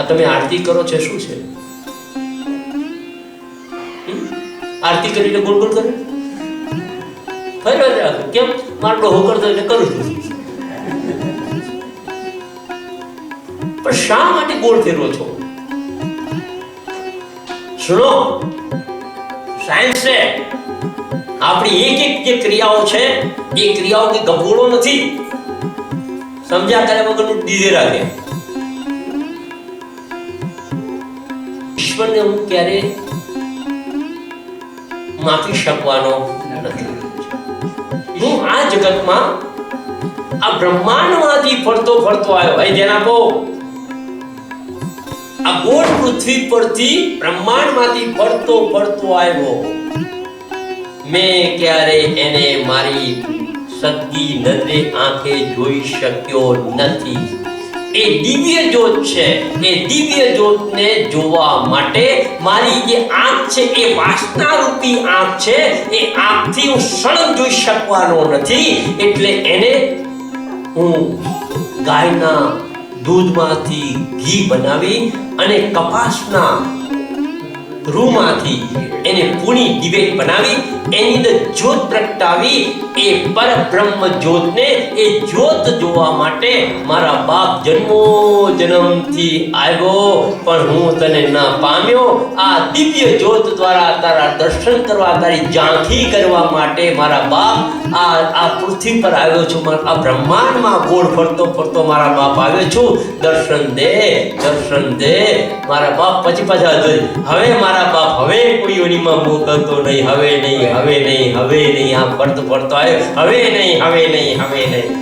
આ તમે આરતી કરો છે, શું છે? આરતી કરીને ગોળ ગોળ કરે? ફરી કેમ? માટલો હોકર તો એટલે કરું છું. પણ શા માટે ગોળ ફેરવો છો? સુનો સાયન્સ છે આપણી એક એક જે ક્રિયાઓ છે, એ ક્રિયાઓ કે ગભોળો નથી. સમજ્યા કર્યા વગરનું ડીજે રાખે. ઈશ્વરને હું ક્યારે માપી શકવાનો નથી. હું આ જગતમાં આ બ્રહ્માંડમાંથી ફરતો ફરતો આવ્યો. ભાઈ ધ્યાન આપો. આ ગોળ પૃથ્વી પરથી બ્રહ્માંડમાંથી ફરતો ફરતો આવ્યો. મેં ક્યારે એને મારી સદગી નજરે આંખે જોઈ શક્યો નથી. એ દિવ્ય જ્યોત છે. એ દિવ્ય જ્યોતને જોવા માટે મારી જે આંખ છે, એ વાસના રૂપી આંખ છે, એ આંખથી હું સળંગ જોઈ શકવાનો નથી. એટલે એને હું ગાયના દૂધમાંથી ઘી બનાવી અને કપાસના રૂમાંથી એને પૂણી ડિબેટ બનાવી, એની અંદર જ્યોત પ્રગટાવી, એ પરબ્રહ્મ જ્યોતને એ જ્યોત જોવા માટે મારા બાપ જન્મો જન્મથી આવ્યો. પણ હું તને ના પામ્યો. આ દિવ્ય જ્યોત દ્વારા તારા દર્શન કરવા, તારી ઝાંખી કરવા માટે મારા બાપ આ આ પૃથ્વી પર આવ્યો છું. આ બ્રહ્માંડમાં ગોળ ફરતો ફરતો મારા બાપ આવ્યો છું. દર્શન દે દર્શન દે. મારા બાપ પછી પાછા હવે મારા બાપ હવે યોનિમાં મોકલતો નહીં, હવે નહીં હવે નહીં હવે નહીં, આમ પડતો પડતો આવ્યો હવે નહીં હવે નહીં હવે નહીં.